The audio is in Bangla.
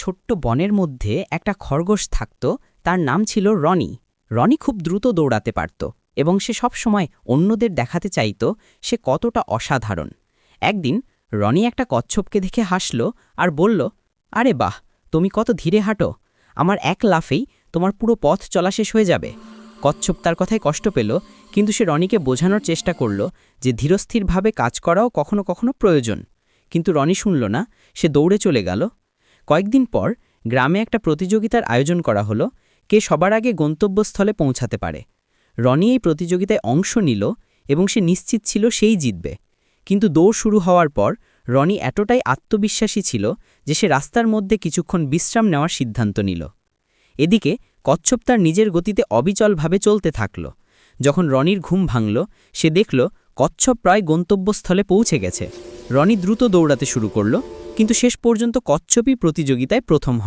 ছোট্ট বনের মধ্যে একটা খরগোশ থাকত, তার নাম ছিল রনি। রনি খুব দ্রুত দৌড়াতে পারত এবং সে সব সময় অন্যদের দেখাতে চাইত, সে কতটা অসাধারণ। একদিন রনি একটা কচ্ছপকে দেখে হাসল আর বলল, আরে বাহ, তুমি কত ধীরে হাঁটো। আমার এক লাফেই তোমার পুরো পথ চলা শেষ হয়ে যাবে। কচ্ছপ তার কথায় কষ্ট পেল, কিন্তু সে রনিকে বোঝানোর চেষ্টা করল যে ধীরস্থিরভাবে কাজ করাও কখনো কখনো প্রয়োজন। কিন্তু রনি শুনল না, সে দৌড়ে চলে গেল কয়েকদিন পর গ্রামে একটা প্রতিযোগিতার আয়োজন করা হলো, কে সবার আগে গন্তব্যস্থলে পৌঁছাতে পারে। রনি এই প্রতিযোগিতায় অংশ নিল এবং সে নিশ্চিত ছিল সেই জিতবে। কিন্তু দৌড় শুরু হওয়ার পর রনি এতটাই আত্মবিশ্বাসী ছিল যে সে রাস্তার মধ্যে কিছুক্ষণ বিশ্রাম নেওয়ার সিদ্ধান্ত নিল। এদিকে কচ্ছপ তার নিজের গতিতে অবিচলভাবে চলতে থাকল। যখন রনির ঘুম ভাঙল, সে দেখল কচ্ছপ প্রায় গন্তব্যস্থলে পৌঁছে গেছে। রনি দ্রুত দৌড়াতে শুরু করল। কিন্তু শেষ পর্যন্ত কচ্ছপি প্রতিযোগিতায় প্রথম হয়।